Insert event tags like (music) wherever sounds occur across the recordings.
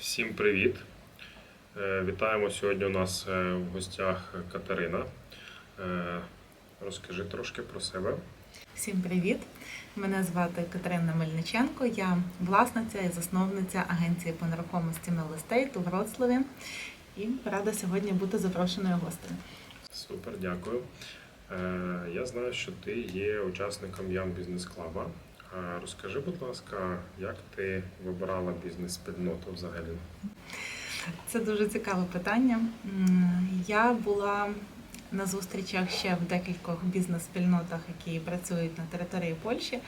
Всім привіт! Е, Вітаємо сьогодні у нас е, в гостях Катерина. Е, Розкажи трошки про себе. Всім привіт! Мене звати Катерина Мельниченко. Я власниця і засновниця агенції по нерухомості Мелестейт у Вроцлаві. І рада сьогодні бути запрошеною гостею. Супер, дякую. Я знаю, що ти є учасником Young Business Club. Е, Розкажи, будь ласка, як ти вибирала бізнес-спільноту взагалі? Це дуже цікаве питання. Я була на зустрічах ще в декількох бізнес-спільнотах, які працюють на території Польщі.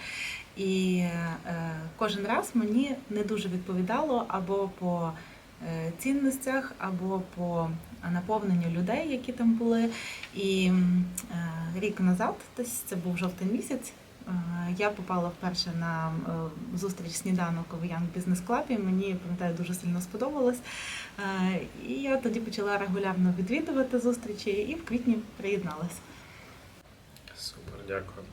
І е, кожен раз мені не дуже відповідало або по е, цінностях, або по наповненню людей, які там були. І рік назад, десь це був жовтий місяць. Е, Я попала вперше на е, зустріч сніданок в Young Business Club, і Мені пам'ятаю, дуже сильно сподобалось. Е, І я тоді почала регулярно відвідувати зустрічі і в квітні приєдналася. Супер, дякую.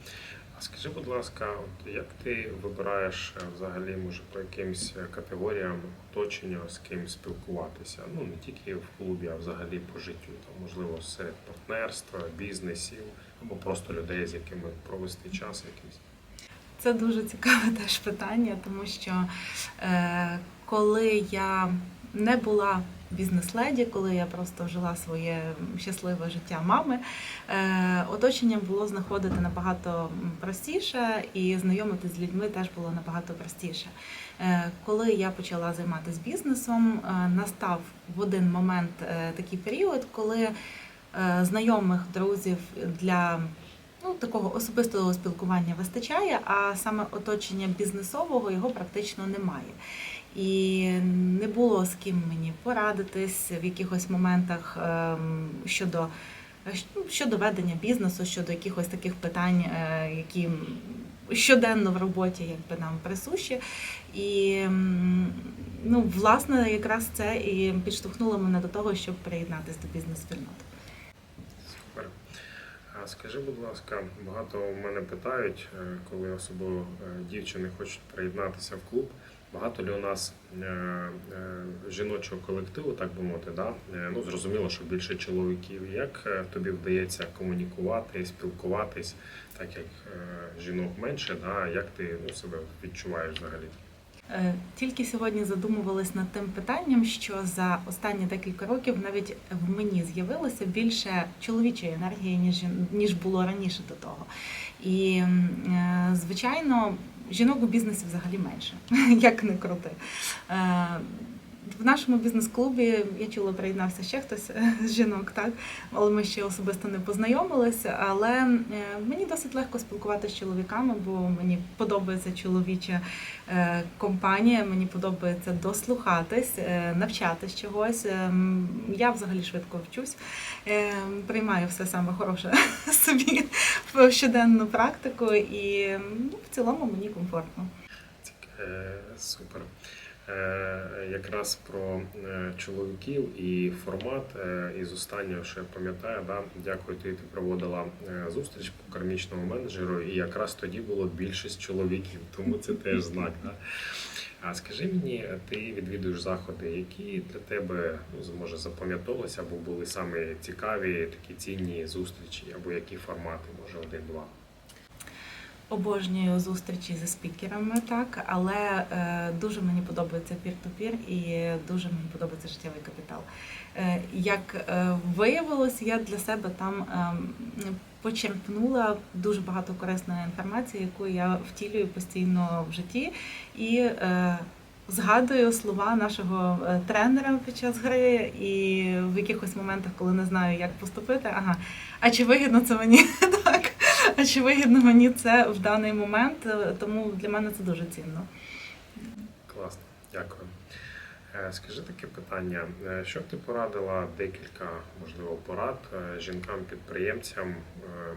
Скажи, будь ласка, от як ти вибираєш е, взагалі, може, по якимсь е, категоріям оточення, з ким спілкуватися? Ну не тільки в клубі, а взагалі по життю, там, можливо, серед партнерства, бізнесів або просто людей, з якими провести час якийсь. Це дуже цікаве теж питання, тому що е, коли я не була бізнес-леді, коли я просто жила своє щасливе життя мами, е, оточення було знаходити набагато простіше, і знайомитися з людьми теж було набагато простіше. Е, коли я почала займатися бізнесом, е, настав в один момент такий період, коли знайомих друзів для ну, такого особистого спілкування вистачає, а саме оточення бізнесового його практично немає. І не було з ким мені порадитись в якихось моментах ем, щодо, щодо ведення бізнесу, щодо якихось таких питань, е, які щоденно в роботі якби нам присущі. І ну, власне, якраз це і підштовхнуло мене до того, щоб приєднатися до бізнес-спільноти. Скажи, будь ласка, багато у мене питають, е, коли особливо е, дівчини хочуть приєднатися в клуб. Багато ли у нас е, е, жіночого колективу, так би мовити, да? Е, ну зрозуміло, що більше чоловіків. Як тобі вдається комунікувати, спілкуватись, так як жінок менше, да? як ти ну, себе відчуваєш взагалі? Тільки сьогодні задумувалась над тим питанням, що за останні декілька років навіть в мені з'явилося більше чоловічої енергії, ніж ніж було раніше до того. І звичайно, жінок у бізнесі взагалі менше, (laughs) як не крути. В нашому бізнес-клубі я чула, приєднався ще хтось е, з жінок, так але ми ще особисто не познайомилися. Але е, мені досить легко спілкуватися з чоловіками, бо мені подобається чоловіча е, компанія, мені подобається дослухатись, навчатись чогось. Я взагалі швидко вчусь, приймаю все саме хороше (laughs) собі в щоденну практику, і ну, в цілому мені комфортно. Супер. Е, Якраз про е, чоловіків і формат е, із останнього, що я пам'ятаю, да, дякую, ти, ти проводила зустріч по кармічному менеджеру, і якраз тоді було більшість чоловіків, (laughs) тому це теж знак. Да. А скажи мені, ти відвідуєш заходи, які для тебе ну, може запам'ятовувалися або були саме цікаві, такі цінні зустрічі, або які формати, може один-два. Обожнюю зустрічі зі спікерами, так, але е, дуже мені подобається пір-ту-пір і дуже мені подобається життєвий капітал. Е, як е, виявилось, я для себе там е, почерпнула дуже багато корисної інформації, яку я втілюю постійно в житті. І е, згадую слова нашого е, тренера під час гри, і в якихось моментах, коли не знаю, як поступити, ага, а чи вигідно це мені (laughs) так? А чи вигідно мені це в даний момент? Е, Тому для мене це дуже цінно. Класно, дякую. Е, Скажи таке питання: Е, що б ти порадила декілька, можливо, порад жінкам-підприємцям,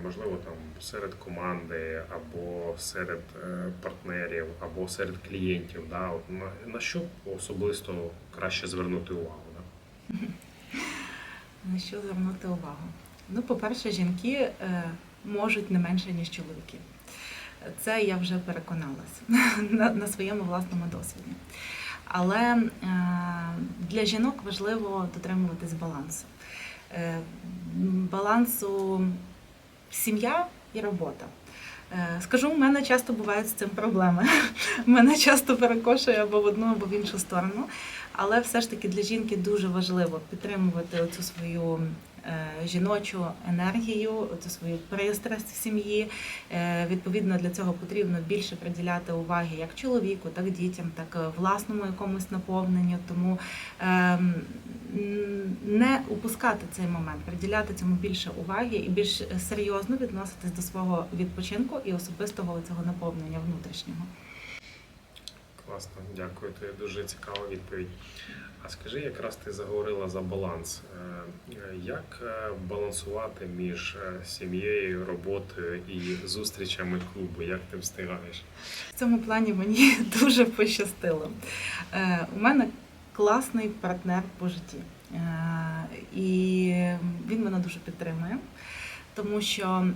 можливо, там серед команди, або серед партнерів, або серед клієнтів? Да? На, на що особисто краще звернути увагу? Да? На що звернути увагу? Ну, по-перше, жінки можуть не менше, ніж чоловіки. Це я вже переконалась (laughs) на, на своєму власному досвіді. Але е, для жінок важливо дотримуватись балансу. Е, Балансу сім'я і робота. Е, Скажу, у мене часто бувають з цим проблеми. (laughs) Мене часто перекошує або в одну, або в іншу сторону. Але все ж таки для жінки дуже важливо підтримувати оцю свою жіночу енергію, цю свою пристрасть в сім'ї. Е, Відповідно, для цього потрібно більше приділяти уваги як чоловіку, так дітям, так е, власному якомусь наповненню. Тому ем, не упускати цей момент, приділяти цьому більше уваги і більш серйозно відноситись до свого відпочинку і особистого цього наповнення внутрішнього. Класно, дякую. Це дуже цікава відповідь. А скажи, якраз ти заговорила за баланс. Е, Як е, балансувати між е, сім'єю, роботою і зустрічами клубу? Як ти встигаєш? В цьому плані мені (laughs) дуже пощастило. У мене класний партнер по житті. І він мене дуже підтримує, тому що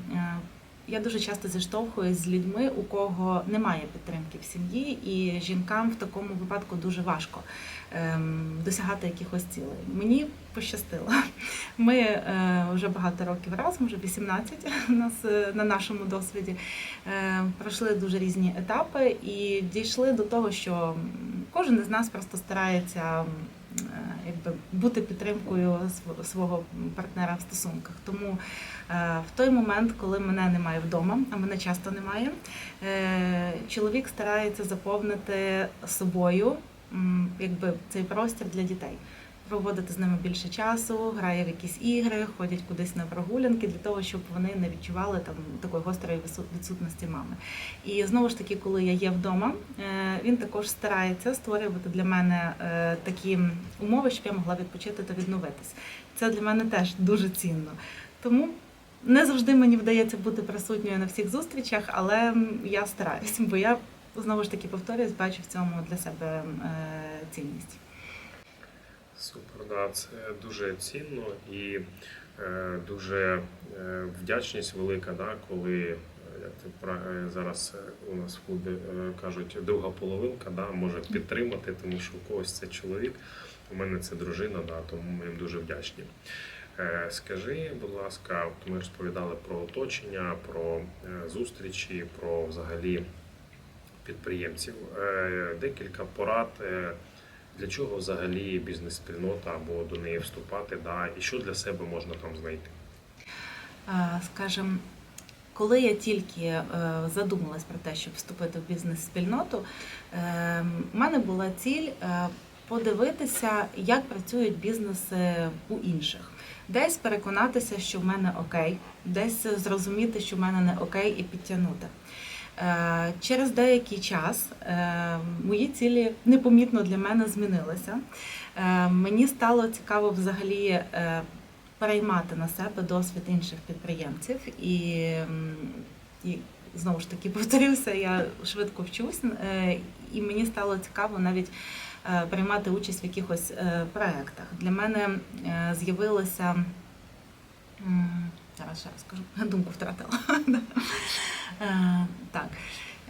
я дуже часто зіштовхуюсь з людьми, у кого немає підтримки в сім'ї, і жінкам в такому випадку дуже важко ем, досягати якихось цілей. Мені пощастило. Ми е, вже багато років разом, вже 18 у нас е, на нашому досвіді. Е, пройшли дуже різні етапи і дійшли до того, що кожен із нас просто старається якби бути підтримкою св- свого партнера в стосунках. Тому е, в той момент, коли мене немає вдома, а мене часто немає, е, чоловік старається заповнити собою якби цей простір для дітей. Проводити з ними більше часу, грає в якісь ігри, ходять кудись на прогулянки для того, щоб вони не відчували там такої гострої відсутності мами. І знову ж таки, коли я є вдома, е, він також старається створювати для мене е, такі умови, щоб я могла відпочити та відновитись. Це для мене теж дуже цінно. Тому не завжди мені вдається бути присутньою на всіх зустрічах, але я стараюсь, бо я знову ж таки повторюсь, бачу в цьому для себе е, цінність. Супер, да, це дуже цінно і е, дуже е, вдячність велика, да, коли е, як ти е, зараз е, у нас в клубі кажуть, друга половинка да, може підтримати, тому що у когось це чоловік, у мене це дружина, да, тому ми їм дуже вдячні. Е, Скажи, будь ласка, от ми розповідали про оточення, про зустрічі, про взагалі підприємців. Е, Декілька порад. е, для чого взагалі бізнес-спільнота або до неї вступати, да, і що для себе можна там знайти? Скажем, коли я тільки е, задумалась про те, щоб вступити в бізнес-спільноту, е, у мене була ціль е, подивитися, як працюють бізнеси у інших. Десь переконатися, що в мене окей, десь зрозуміти, що в мене не окей, і підтягнути. Е, Через деякий час е, мої цілі непомітно для мене змінилися. Е, Мені стало цікаво взагалі переймати на себе досвід інших підприємців і, знову ж таки (laughs) повторюся, я швидко вчусь, і мені стало цікаво навіть приймати участь в якихось проєктах. Для мене з'явилося зараз ще раз скажу, (laughs) думку втратила. (laughs) Е, Так.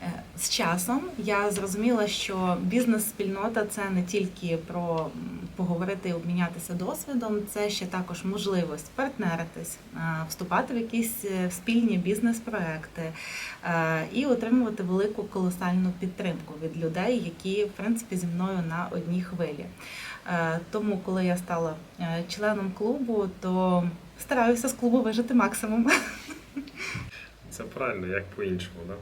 Е, З часом я зрозуміла, що бізнес-спільнота це не тільки про поговорити і обмінятися досвідом, це ще також можливість партнеритись, е, вступати в якісь спільні бізнес-проекти і отримувати велику колосальну підтримку від людей, які в принципі зі мною на одній хвилі. Тому, коли я стала членом клубу, то стараюся з клубу вижити максимум. (laughs) Це правильно, як по-іншому. Да?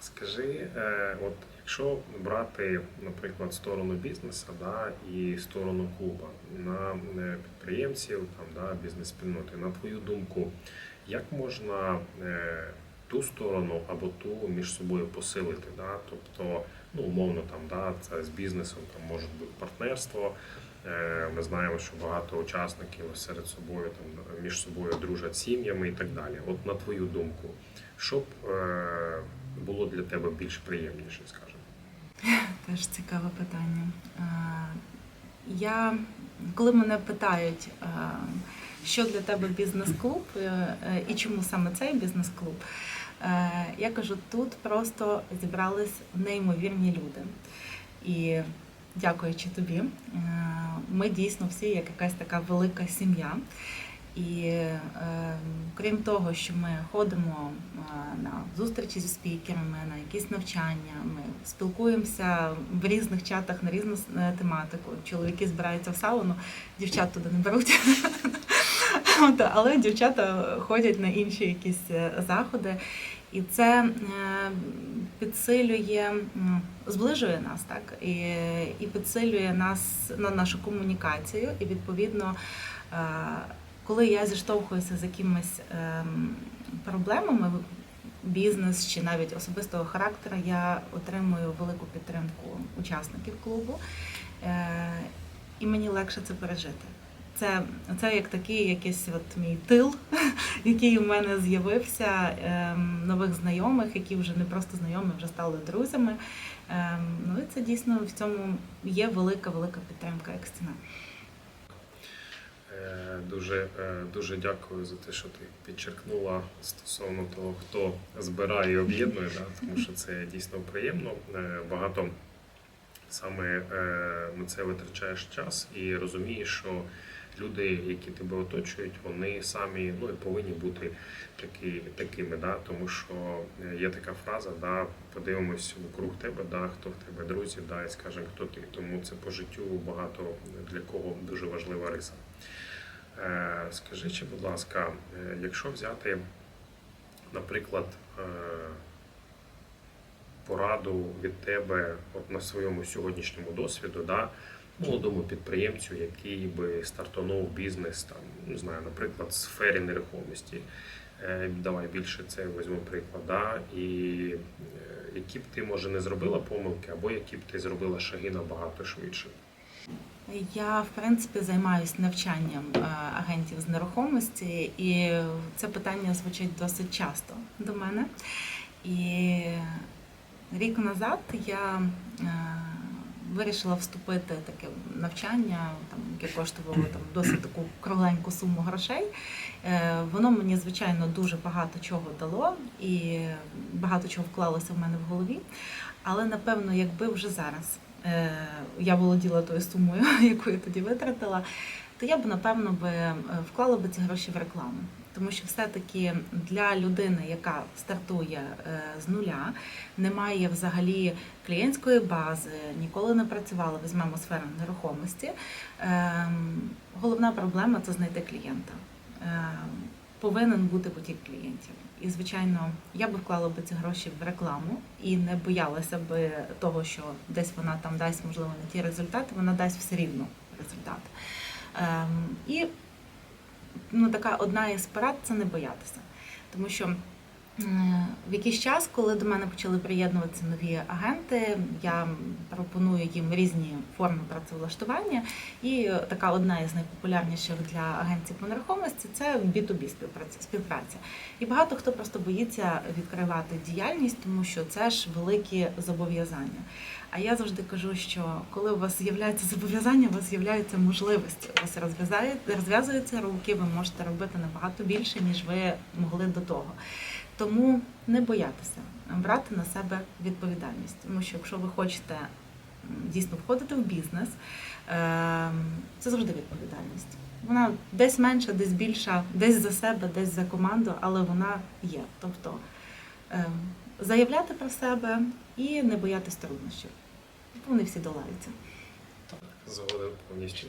Скажи, е, от якщо брати, наприклад, сторону бізнесу да, і сторону клуба на е, підприємців, там, да, бізнес-спільноти, на твою думку, як можна е, ту сторону або ту між собою посилити? Да? Тобто, ну, умовно, там, да, це з бізнесом там, може бути партнерство. Е, Ми знаємо, що багато учасників серед собою там між собою дружать сім'ями і так далі. От на твою думку, що б е, було для тебе більш приємніше, скажімо? (laughs) Теж цікаве питання. Е, Я, коли мене питають, що для тебе бізнес-клуб і чому саме цей бізнес-клуб, я кажу, тут просто зібрались неймовірні люди. І дякуючи тобі, ми дійсно всі як якась така велика сім'я. І е, крім того, що ми ходимо е, на зустрічі зі спікерами, на якісь навчання, ми спілкуємося в різних чатах на різну е, тематику. Чоловіки збираються в сауну, дівчат туди не беруть. (laughs) Але дівчата ходять на інші якісь е, заходи. І це е, підсилює, зближує нас, так і, і підсилює нас на нашу комунікацію. І відповідно, е, коли я зіштовхуюся з якимись ем, проблемами, бізнес чи навіть особистого характеру, я отримую велику підтримку учасників клубу, е, і мені легше це пережити. Це, це як такий якийсь от мій тил, (laughs) який у мене з'явився, ем, нових знайомих, які вже не просто знайомі, вже стали друзями. Ем, ну і це дійсно в цьому є велика, велика підтримка як стіна. Е, Дуже, е, дуже дякую за те, що ти підчеркнула стосовно того, хто збирає і об'єднує, да, тому що це дійсно приємно. Е, Багато саме на це витрачаєш час і розумієш, що люди, які тебе оточують, вони самі ну, і повинні бути такі, такими, да, тому що е, є така фраза, да, подивимось вокруг тебе, да, хто в тебе друзі, да, і скажемо, хто ти. Тому це по життю багато для кого дуже важлива риса. Е, Скажи, чи, будь ласка, е, якщо взяти, наприклад, пораду від тебе от на своєму сьогоднішньому досвіду, да, молодому підприємцю, який би стартанув бізнес, там, не знаю, наприклад, в сфері нерухомості. Е, Давай більше це візьму приклад, да, і е, які б ти, може, не зробила помилки, або які б ти зробила шаги набагато швидше. Я в принципі займаюся навчанням е, агентів з нерухомості, і це питання звучить досить часто до мене. І рік назад я вирішила вступити таке навчання, там, яке коштувало там, досить таку кругленьку суму грошей. Е, Воно мені, звичайно, дуже багато чого дало і багато чого вклалося в мене в голові. Але напевно, якби вже зараз е, я володіла тою сумою, (laughs) яку я тоді витратила, то я б напевно би е, вклала би ці гроші в рекламу. Тому що все-таки для людини, яка стартує е, з нуля, немає взагалі клієнтської бази, ніколи не працювала, візьмемо сферу нерухомості. ем, Головна проблема це знайти клієнта. Ем, Повинен бути потік клієнтів. І, звичайно, я би вклала би ці гроші в рекламу і не боялася би того, що десь вона там дасть, можливо, не ті результати, вона дасть все рівно результат. Ем, і ну, така одна із порад це не боятися. Тому що в якийсь час, коли до мене почали приєднуватися нові агенти, я пропоную їм різні форми працевлаштування. І така одна із найпопулярніших для агенцій по нерухомості це B2B співпраця. І багато хто просто боїться відкривати діяльність, тому що це ж великі зобов'язання. А я завжди кажу, що коли у вас з'являється зобов'язання, у вас з'являються можливості. У вас розв'язуються руки, ви можете робити набагато більше, ніж ви могли до того. Тому не боятися брати на себе відповідальність, тому що якщо ви хочете дійсно входити в бізнес, ем, це завжди відповідальність. Вона десь менша, десь більша, десь за себе, десь за команду, але вона є. Тобто ем, заявляти про себе і не боятись труднощів. Вони всі долаються. Згоден повністю.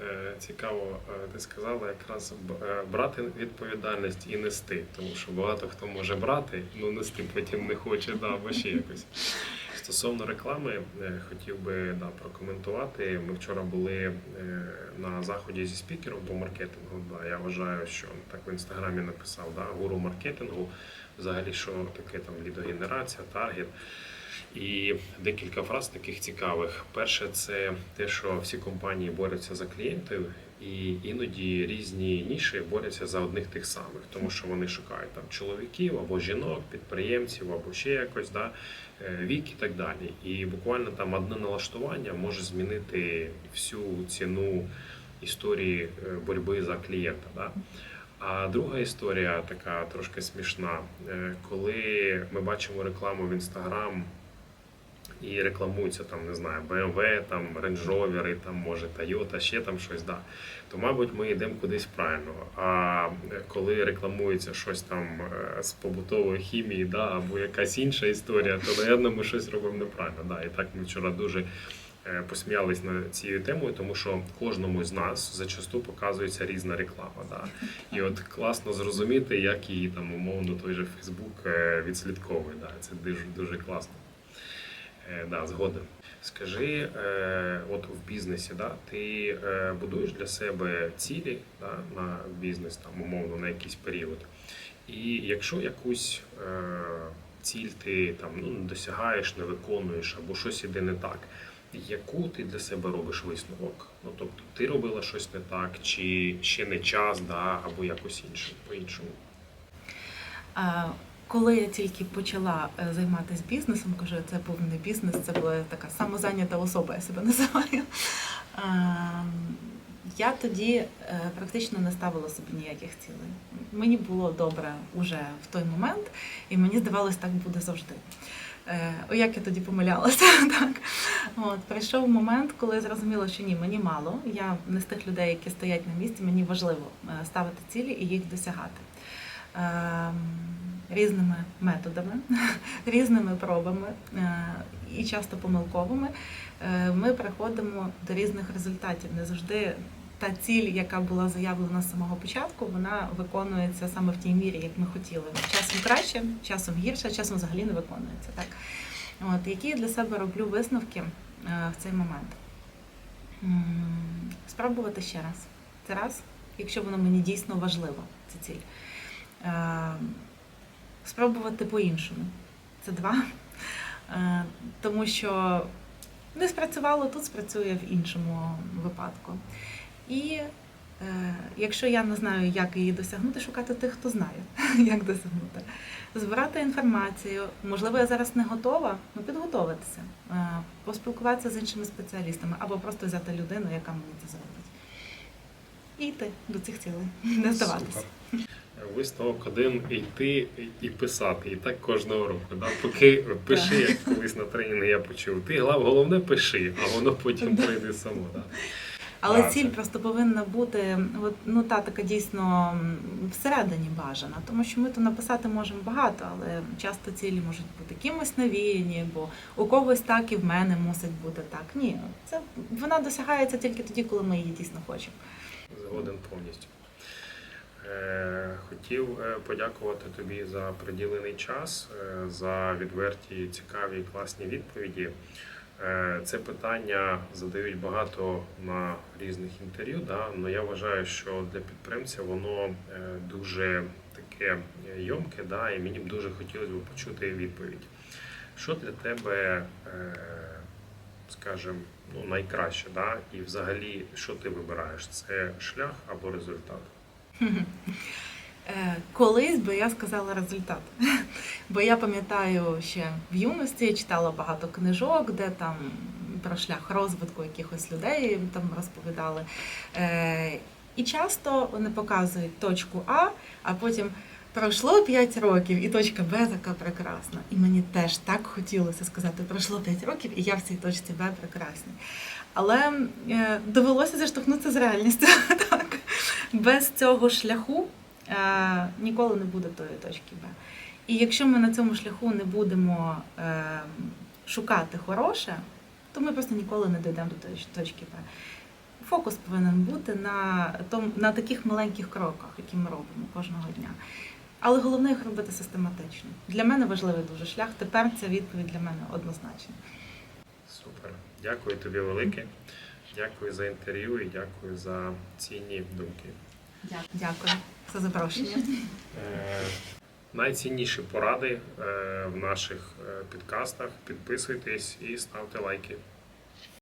Е, Цікаво, е, ти сказала якраз е, брати відповідальність і нести, тому що багато хто може брати, ну нести потім не хоче, да, або ще якось. Стосовно реклами, хотів би да, прокоментувати. Ми вчора були на заході зі спікером по маркетингу. Да, я вважаю, що так в інстаграмі написав да, гуру маркетингу, взагалі, що таке там лідогенерація, таргет. І декілька фраз таких цікавих. Перше, це те, що всі компанії борються за клієнтів, і іноді різні ніші борються за одних тих самих, тому що вони шукають там чоловіків або жінок, підприємців, або ще якось, да, е, вік і так далі. І буквально там одне налаштування може змінити всю ціну історії е, боротьби за клієнта. Да. А друга історія така трошки смішна. Е, Коли ми бачимо рекламу в інстаграм і рекламуються там, не знаю, BMW, там Range Rover, там може Toyota, ще там щось, да. то мабуть ми йдемо кудись правильно. А коли рекламується щось там е, з побутової хімії, да, або якась інша історія, то напевно ми щось робимо неправильно. Да. І так ми вчора дуже е, посміялись над цією темою, тому що кожному з нас зачасту показується різна реклама. Да. І от класно зрозуміти, як її там умовно той же Фейсбук відслідковує. Да. Це дуже дуже класно. Е, Да, згоден. Скажи, е, от в бізнесі, да, ти е, будуєш для себе цілі да, на бізнес, там, умовно, на якийсь період. І якщо якусь ціль ти там ну, не досягаєш, не виконуєш або щось іде не так, яку ти для себе робиш висновок? Ну тобто ти робила щось не так, чи ще не час, да, або якось інше по-іншому. Коли я тільки почала е, займатися бізнесом, кажу, це був не бізнес, це була така самозайнята особа, я себе (laughs) називаю. Е, Я тоді е, практично не ставила собі ніяких цілей. Мені було добре уже в той момент, і мені здавалось, так буде завжди. Е, О, як я тоді помилялася. (laughs) Так. От, прийшов момент, коли я зрозуміла, що ні, мені мало. Я не з тих людей, які стоять на місці, мені важливо ставити цілі і їх досягати. Ем, Різними методами, (laughs) різними пробами е, і часто помилковими е, ми приходимо до різних результатів. Не завжди та ціль, яка була заявлена з самого початку, вона виконується саме в тій мірі, як ми хотіли. Часом краще, часом гірше, часом взагалі не виконується. Так? От, які я для себе роблю висновки е, в цей момент? Спробувати ще раз. Це раз, якщо воно мені дійсно важливо, це ціль. Е, Спробувати по-іншому. Це два. Е, Тому що не спрацювало тут, спрацює в іншому випадку. І е, якщо я не знаю, як її досягнути, шукати тих, хто знає, (laughs) як досягнути. Збирати інформацію. Можливо, я зараз не готова, ну підготовитися, е, поспілкуватися з іншими спеціалістами або просто взяти людину, яка мені це зробить. І йти до цих цілей, не здаватися. Висновок один йти і писати. І так кожного року. Да? Поки пиши, як колись на тренінгу я почув. Ти головне пиши, а воно потім прийде само. Да? Але ціль просто повинна бути от, ну та така дійсно всередині бажана, тому що ми то написати можемо багато, але часто цілі можуть бути кимось навіяні, бо у когось так і в мене мусить бути так. Ні, це вона досягається тільки тоді, коли ми її дійсно хочемо. Згоден повністю. Е, Хотів е, подякувати тобі за приділений час, е, за відверті, цікаві і класні відповіді. Це питання задають багато на різних інтерв'ю, да? але я вважаю, що для підприємця воно дуже таке йомке, да? і мені б дуже хотілося б почути відповідь. Що для тебе, скажімо, ну, найкраще, да? і взагалі, що ти вибираєш? Це шлях або результат? Е, Колись би я сказала результат. Бо я пам'ятаю ще в юності читала багато книжок, де там про шлях розвитку якихось людей там розповідали. Е, І часто вони показують точку А, а потім пройшло 5 років, і точка Б така прекрасна. І мені теж так хотілося сказати, пройшло 5 років, і я в цій точці Б прекрасний. Але е, довелося зіштовхнутися з реальністю. Без цього шляху е, ніколи не буде тої точки Б. І якщо ми на цьому шляху не будемо е, шукати хороше, то ми просто ніколи не дійдемо до тої точки Б. Фокус повинен бути на, том, на таких маленьких кроках, які ми робимо кожного дня. Але головне їх робити систематично. Для мене важливий дуже шлях. Тепер ця відповідь для мене однозначна. Супер. Дякую тобі велике. Дякую за інтерв'ю і дякую за цінні думки. Дякую за запрошення. Е, Найцінніші поради е, в наших е, підкастах. Підписуйтесь і ставте лайки.